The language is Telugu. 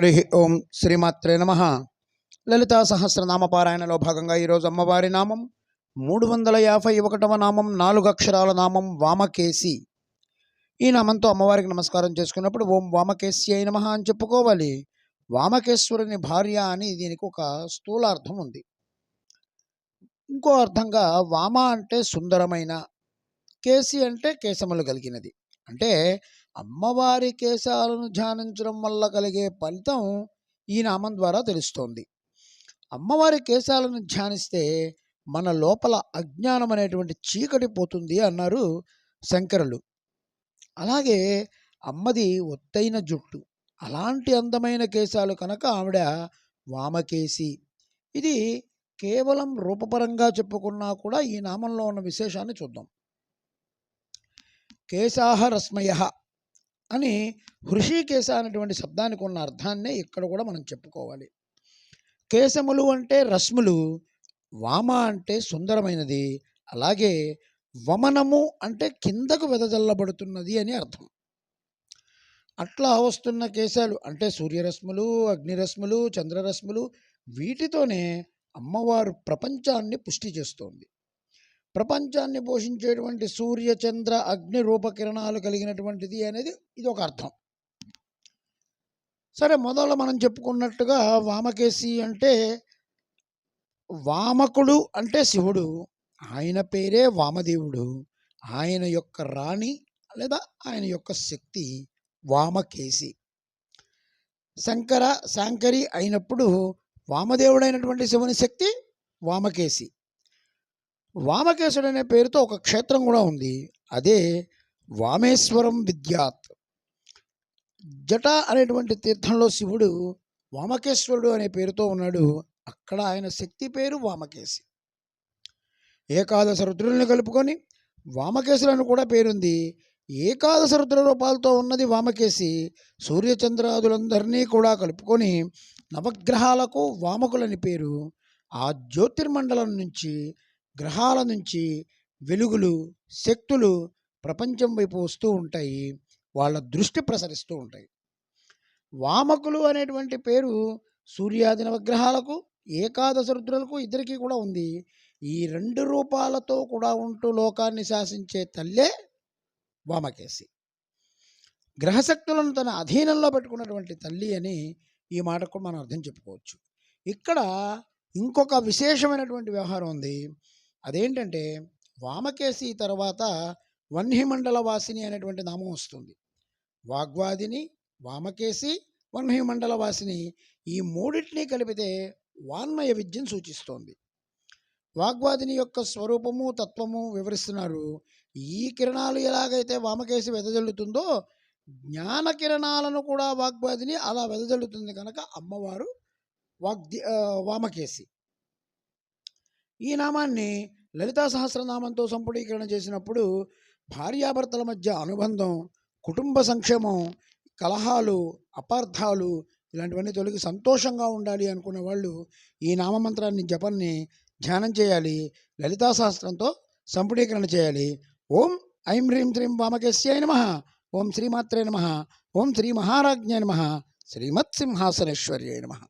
హరి ఓం శ్రీమాత్రే నమ. లలితా సహస్రనామ పారాయణలో భాగంగా ఈరోజు అమ్మవారి నామం మూడు వందల యాభై ఒకటవ నామం నాలుగు అక్షరాల నామం వామకేసి ఈ నామంతో అమ్మవారికి నమస్కారం చేసుకున్నప్పుడు ఓం వామకేసి అయి నమ అని చెప్పుకోవాలి. వామకేశ్వరుని భార్య అని దీనికి ఒక స్థూలార్థం ఉంది. ఇంకో అర్థంగా వామ అంటే సుందరమైన కేసి అంటే కేశములు కలిగినది. అంటే అమ్మవారి కేశాలను ధ్యానించడం వల్ల కలిగే ఫలితం ఈ నామం ద్వారా తెలుస్తోంది. అమ్మవారి కేశాలను ధ్యానిస్తే మన లోపల అజ్ఞానం అనేటువంటి చీకటి పోతుంది అన్నారు శంకరులు. అలాగే అమ్మది ఒత్తైన జుట్టు అలాంటి అందమైన కేశాలు కనుక ఆవిడ వామకేసి ఇది కేవలం రూపపరంగా చెప్పుకున్నా కూడా ఈ నామంలో ఉన్న విశేషాన్ని చూద్దాం. కేశాహ రస్మయ అని హృషికేశ అనేటువంటి శబ్దానికి ఉన్న అర్థాన్నే ఇక్కడ కూడా మనం చెప్పుకోవాలి. కేశములు అంటే రశ్ములు వామ అంటే సుందరమైనది అలాగే వమనము అంటే కిందకు వెదజల్లబడుతున్నది అని అర్థం. అట్లా వస్తున్న కేశాలు అంటే సూర్యరశ్ములు అగ్నిరశ్ములు చంద్రరశ్ములు వీటితోనే అమ్మవారు ప్రపంచాన్ని పుష్టి చేస్తోంది. ప్రపంచాన్ని పోషించేటువంటి సూర్య చంద్ర అగ్ని రూపకిరణాలు కలిగినటువంటిది అనేది ఇది ఒక అర్థం. సరే మొదలు మనం చెప్పుకున్నట్టుగా వామకేసి అంటే వామకుడు అంటే శివుడు. ఆయన పేరే వామదేవుడు. ఆయన యొక్క రాణి లేదా ఆయన యొక్క శక్తి వామకేసి శంకర శాంకరి అయినప్పుడు వామదేవుడైనటువంటి శివుని శక్తి వామకేసి వామకేశుడు అనే పేరుతో ఒక క్షేత్రం కూడా ఉంది. అదే వామేశ్వరం విద్యాత్. జట అనేటువంటి తీర్థంలో శివుడు వామకేశ్వరుడు అనే పేరుతో ఉన్నాడు. అక్కడ ఆయన శక్తి పేరు వామకేశి. ఏకాదశ రుద్రుల్ని కలుపుకొని వామకేశులను కూడా పేరుంది. ఏకాదశ రుద్ర రూపాలతో ఉన్నది వామకేశి. సూర్యచంద్రాదులందరినీ కూడా కలుపుకొని నవగ్రహాలకు వామకులని పేరు. ఆ జ్యోతిర్మండలం నుంచి గ్రహాల నుంచి వెలుగులు శక్తులు ప్రపంచం వైపు వస్తూ ఉంటాయి. వాళ్ళ దృష్టి ప్రసరిస్తూ ఉంటాయి. వామకులు అనేటువంటి పేరు సూర్యాది నవగ్రహాలకు ఏకాదశ రుద్రులకు ఇద్దరికీ కూడా ఉంది. ఈ రెండు రూపాలతో కూడా ఉంటూ లోకాన్ని శాసించే తల్లే వామకేసి గ్రహశక్తులను తన అధీనంలో పెట్టుకున్నటువంటి తల్లి అని ఈ మాటకు మనం అర్థం చెప్పుకోవచ్చు. ఇక్కడ ఇంకొక విశేషమైనటువంటి వ్యవహారం ఉంది. అదేంటంటే వామకేసి తర్వాత వన్హిమండల వాసిని అనేటువంటి నామం వస్తుంది. వాగ్వాదిని వామకేసి వన్హిమండల వాసిని ఈ మూడింటిని కలిపితే వాన్మయ విద్యను సూచిస్తోంది. వాగ్వాదిని యొక్క స్వరూపము తత్వము వివరిస్తున్నారు. ఈ కిరణాలు ఎలాగైతే వామకేసి వెదజల్లుతుందో జ్ఞాన కిరణాలను కూడా వాగ్వాదిని అలా వెదజల్లుతుంది కనుక అమ్మవారు వాగ్ది వామకేసి ఈ నామాన్ని లలితా సహస్రనామంతో సంపుడీకరణ చేసినప్పుడు భార్యాభర్తల మధ్య అనుబంధం కుటుంబ సంక్షేమం కలహాలు అపార్థాలు ఇలాంటివన్నీ తొలగి సంతోషంగా ఉండాలి అనుకున్న వాళ్ళు ఈ నామమంత్రాన్ని జపన్ని ధ్యానం చేయాలి. లలితా సహస్రంతో సంపుడీకరణ చేయాలి. ఓం ఐం హ్రీం శ్రీం వామకేశ్యాయ నమ. ఓం శ్రీమాత్రే నమ. ఓం శ్రీ మహారాజ్ఞాయ నమ. శ్రీమత్సింహాసనేశ్వర్యాయ నమ.